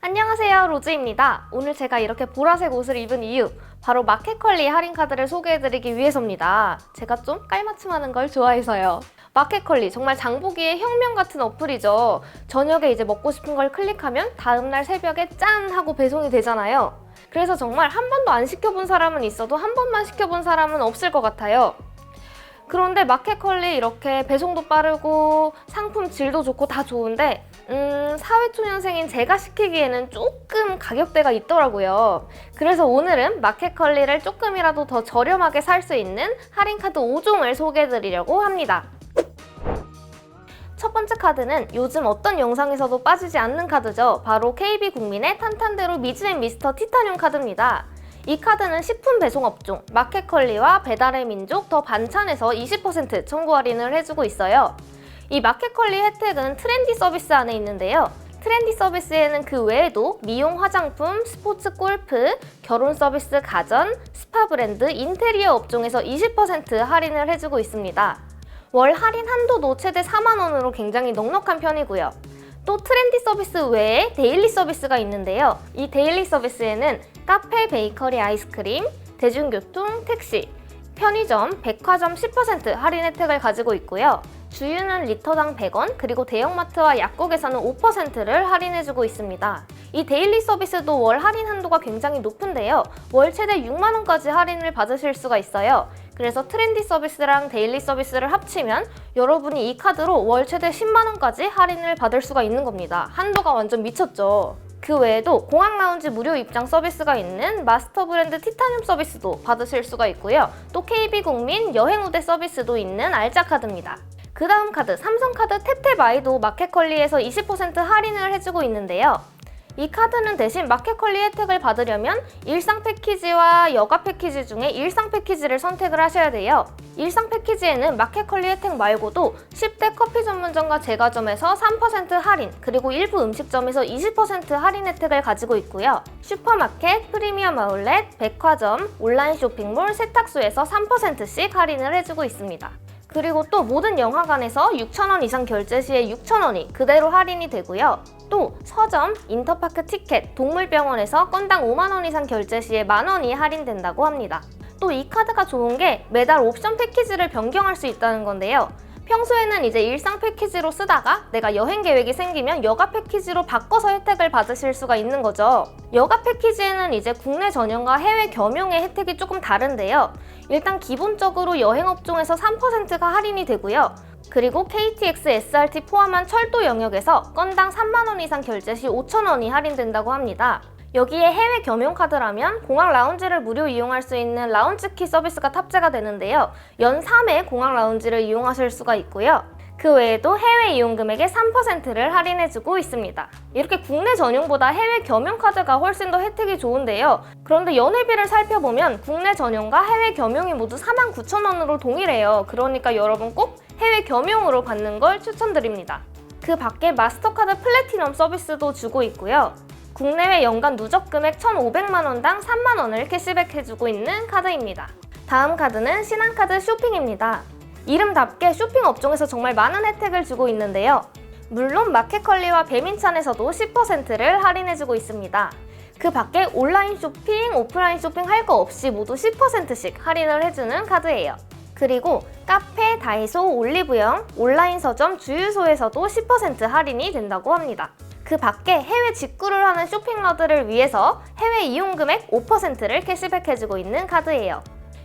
안녕하세요 로즈입니다. 오늘 제가 이렇게 보라색 옷을 입은 이유 바로 마켓컬리 할인 카드를 소개해드리기 위해서입니다. 제가 좀 깔맞춤하는 걸 좋아해서요. 마켓컬리 정말 장보기의 혁명 같은 어플이죠. 저녁에 이제 먹고 싶은 걸 클릭하면 다음날 새벽에 짠 하고 배송이 되잖아요. 그래서 정말 한 번도 안 시켜본 사람은 있어도 한 번만 시켜본 사람은 없을 것 같아요. 그런데 마켓컬리 이렇게 배송도 빠르고 상품 질도 좋고 다 좋은데 음, 사회초년생인 제가 시키기에는 조금 가격대가 있더라고요. 그래서 오늘은 마켓컬리를 조금이라도 더 저렴하게 살 수 있는 할인카드 5종을 소개해드리려고 합니다. 첫 번째 카드는 요즘 어떤 영상에서도 빠지지 않는 카드죠. 바로 KB국민의 탄탄대로 미즈앤 미스터 티타늄 카드입니다. 이 카드는 식품 배송 업종 마켓컬리와 배달의 민족 더 반찬에서 20% 청구 할인을 해주고 있어요. 이 마켓컬리 혜택은 트렌디 서비스 안에 있는데요. 트렌디 서비스에는 그 외에도 미용 화장품, 스포츠 골프, 결혼 서비스 가전, 스파 브랜드, 인테리어 업종에서 20% 할인을 해주고 있습니다. 월 할인 한도도 최대 4만 원으로 굉장히 넉넉한 편이고요. 또 트렌디 서비스 외에 데일리 서비스가 있는데요. 이 데일리 서비스에는 카페, 베이커리, 아이스크림, 대중교통, 택시, 편의점, 백화점 10% 할인 혜택을 가지고 있고요. 주유는 리터당 100원, 그리고 대형마트와 약국에서는 5%를 할인해주고 있습니다. 이 데일리 서비스도 월 할인 한도가 굉장히 높은데요. 월 최대 6만원까지 할인을 받으실 수가 있어요. 그래서 트렌디 서비스랑 데일리 서비스를 합치면 여러분이 이 카드로 월 최대 10만원까지 할인을 받을 수가 있는 겁니다. 한도가 완전 미쳤죠. 그 외에도 공항 라운지 무료 입장 서비스가 있는 마스터 브랜드 티타늄 서비스도 받으실 수가 있고요. 또 KB국민 여행 우대 서비스도 있는 알짜 카드입니다. 그 다음 카드 삼성카드 탭탭아이도 마켓컬리에서 20% 할인을 해주고 있는데요. 이 카드는 대신 마켓컬리 혜택을 받으려면 일상 패키지와 여가 패키지 중에 일상 패키지를 선택을 하셔야 돼요. 일상 패키지에는 마켓컬리 혜택 말고도 10대 커피 전문점과 제과점에서 3% 할인, 그리고 일부 음식점에서 20% 할인 혜택을 가지고 있고요. 슈퍼마켓, 프리미엄 아울렛, 백화점, 온라인 쇼핑몰, 세탁소에서 3%씩 할인을 해주고 있습니다. 그리고 또 모든 영화관에서 6,000원 이상 결제 시에 6,000원이 그대로 할인이 되고요. 또 서점, 인터파크 티켓, 동물병원에서 건당 5만 원 이상 결제 시에 만 원이 할인된다고 합니다. 또 이 카드가 좋은 게 매달 옵션 패키지를 변경할 수 있다는 건데요. 평소에는 이제 일상 패키지로 쓰다가 내가 여행 계획이 생기면 여가 패키지로 바꿔서 혜택을 받으실 수가 있는 거죠. 여가 패키지에는 이제 국내 전용과 해외 겸용의 혜택이 조금 다른데요. 일단 기본적으로 여행 업종에서 3%가 할인이 되고요. 그리고 KTX, SRT 포함한 철도 영역에서 건당 3만원 이상 결제 시 5천원이 할인된다고 합니다. 여기에 해외 겸용 카드라면 공항 라운지를 무료 이용할 수 있는 라운지 키 서비스가 탑재가 되는데요. 연 3회 공항 라운지를 이용하실 수가 있고요. 그 외에도 해외 이용 금액의 3%를 할인해주고 있습니다. 이렇게 국내 전용보다 해외 겸용 카드가 훨씬 더 혜택이 좋은데요. 그런데 연회비를 살펴보면 국내 전용과 해외 겸용이 모두 49,000원으로 동일해요. 그러니까 여러분 꼭 해외 겸용으로 받는 걸 추천드립니다. 그 밖에 마스터카드 플래티넘 서비스도 주고 있고요. 국내외 연간 누적 금액 1,500만 원당 3만 원을 캐시백 해주고 있는 카드입니다. 다음 카드는 신한카드 쇼핑입니다. 이름답게 쇼핑 업종에서 정말 많은 혜택을 주고 있는데요. 물론 마켓컬리와 배민찬에서도 10%를 할인해주고 있습니다. 그 밖에 온라인 쇼핑, 오프라인 쇼핑 할 거 없이 모두 10%씩 할인을 해주는 카드예요. 그리고 카페, 다이소, 올리브영, 온라인 서점, 주유소에서도 10% 할인이 된다고 합니다. 그 밖에 해외 직구를 하는 쇼핑러들을 위해서 해외 이용 금액 5%를 캐시백 해주고 있는 카드예요.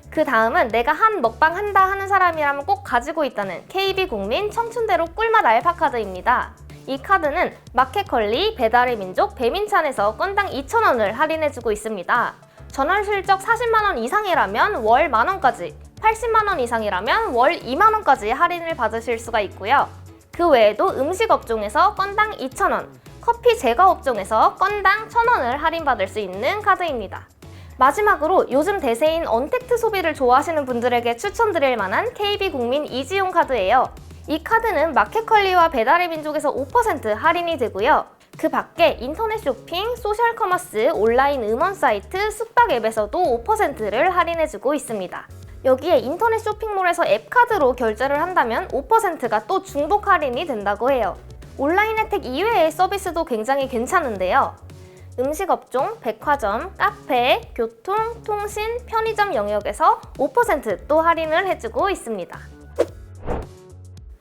그 다음은 내가 한 먹방 한다 하는 사람이라면 꼭 가지고 있다는 KB국민 청춘대로 꿀맛 알파 카드입니다. 이 카드는 마켓컬리, 배달의 민족, 배민찬에서 건당 2,000원을 할인해주고 있습니다. 전월 실적 40만원 이상이라면 월 만원까지, 80만원 이상이라면 월 2만원까지 할인을 받으실 수가 있고요. 그 외에도 음식 업종에서 건당 2,000원, 커피 제과 업종에서 건당 1,000원을 할인받을 수 있는 카드입니다. 마지막으로 요즘 대세인 언택트 소비를 좋아하시는 분들에게 추천드릴 만한 KB국민 이지용 카드예요. 이 카드는 마켓컬리와 배달의 민족에서 5% 할인이 되고요. 그 밖에 인터넷 쇼핑, 소셜 커머스, 온라인 음원 사이트, 숙박 앱에서도 5%를 할인해주고 있습니다. 여기에 인터넷 쇼핑몰에서 앱카드로 결제를 한다면 5%가 또 중복 할인이 된다고 해요. 온라인 혜택 이외의 서비스도 굉장히 괜찮은데요. 음식 업종, 백화점, 카페, 교통, 통신, 편의점 영역에서 5%또 할인을 해주고 있습니다.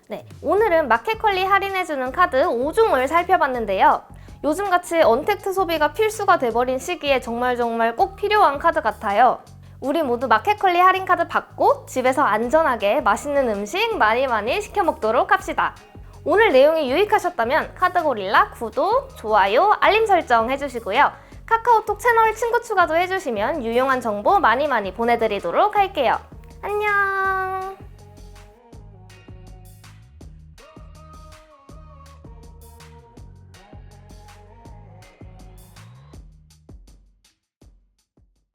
네, 오늘은 마켓컬리 할인해주는 카드 5종을 살펴봤는데요. 요즘같이 언택트 소비가 필수가 돼버린 시기에 정말 정말 꼭 필요한 카드 같아요. 우리 모두 마켓컬리 할인 카드 받고 집에서 안전하게 맛있는 음식 많이 많이 시켜 먹도록 합시다. 오늘 내용이 유익하셨다면 카드고릴라 구독, 좋아요, 알림 설정 해주시고요. 카카오톡 채널 친구 추가도 해주시면 유용한 정보 많이 많이 보내드리도록 할게요. 안녕!